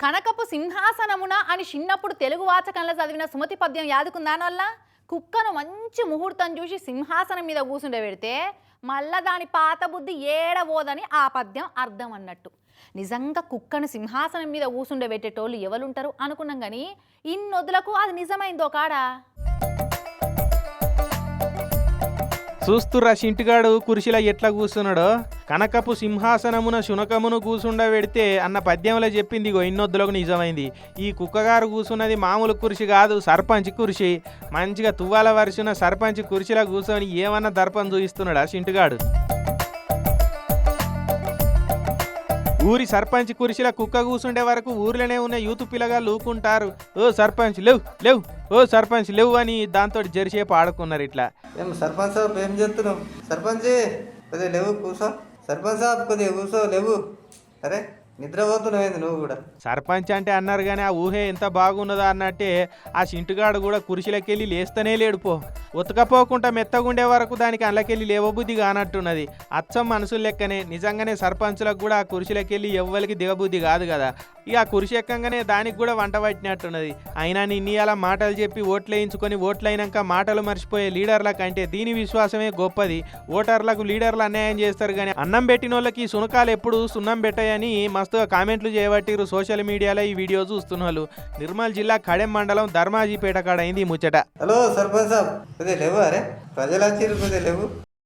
కనకపు సింహాసనమున అని చిన్నప్పుడు తెలుగు వాచకంలో చదివిన సుమతి పద్యం యాదుకుందాని వల్ల కుక్కను మంచి ముహూర్తం చూసి సింహాసనం మీద కూసుండే పెడితే మళ్ళా దాని పాత బుద్ధి ఏడబోదని ఆ పద్యం అర్థం అన్నట్టు. నిజంగా కుక్కను సింహాసనం మీద కూసుండే పెట్టేటోళ్ళు ఎవరుంటారు అనుకున్నాం కానీ ఇన్నొదులకు అది నిజమైందో కాడా చూస్తురా చింటిగాడు కురిసిలా ఎట్లా కూర్చున్నాడో? కనకపు సింహాసనమున శునకమును కూసుండ పెడితే అన్న పద్యంలో చెప్పింది ఇగో ఇన్నొద్దులకు నిజమైంది. ఈ కుక్కగారు కూసున్నది మామూలు కురిసి కాదు సర్పంచ్ కురిసి మంచిగా తువ్వాల వరుసిన సర్పంచ్ కురిసిలా కూర్చొని ఏమన్నా దర్పం చూపిస్తున్నాడా చింటిగాడు? ఊరి సర్పంచ్ కురిసిలా కుక్క కూసుండే వరకు ఊర్లోనే ఉన్న యూత్ పిల్లగా లూకుంటారు. ఓ సర్పంచ్ లేవు లేవు. ఓ సర్పంచ్ లేవు అని దాంతో జరిసేపు ఆడుకున్నారు ఇట్లా. ఏం సర్పంచ్ సాబ్ ఏం చేస్తున్నావు? సర్పంచ్ కొద్దిగా లేవు కూసో. సర్పంచ్ సాబ్ కొద్దిగా కూసో లేవు. అరే నిద్రపోతున్నావు నువ్వు కూడా? సర్పంచ్ అంటే అన్నారు కానీ ఆ ఊహే ఎంత బాగున్నదా అన్నట్టే ఆ సింటుగాడు కూడా కురిసిలకెళ్ళి లేస్తనే లేడు పో. ఉతకపోకుండా మెత్తగుండే వరకు దానికి అందులోకెళ్ళి లేవబుద్ధి కానట్టున్నది. అచ్చం మనసులు లెక్కనే నిజంగానే సర్పంచులకు కూడా ఆ కురిసిలకెళ్ళి ఎవ్వరికి దిగబుద్ధి కాదు కదా. ఇక కురిసి ఎక్కంగానే దానికి కూడా వంట పట్టినట్టున్నది. అయినా నిన్ని అలా మాటలు చెప్పి ఓట్లు వేయించుకొని ఓట్లు అయినాక మాటలు మర్చిపోయే లీడర్ల కంటే దీని విశ్వాసమే గొప్పది. ఓటర్లకు లీడర్లు అన్యాయం చేస్తారు కానీ అన్నం పెట్టిన వాళ్ళకి సునకాలు ఎప్పుడు సున్నం పెట్టాయని మస్తుగా కామెంట్లు చేయబట్టిరు సోషల్ మీడియాలో ఈ వీడియో చూస్తున్న వాళ్ళు నిర్మల్ జిల్లా కడెం మండలం ధర్మాజీపేట కాడ అయింది ముచ్చట. హలో సర్పంచ్ సాబ్ లేవు అరే ప్రజలు లేవు.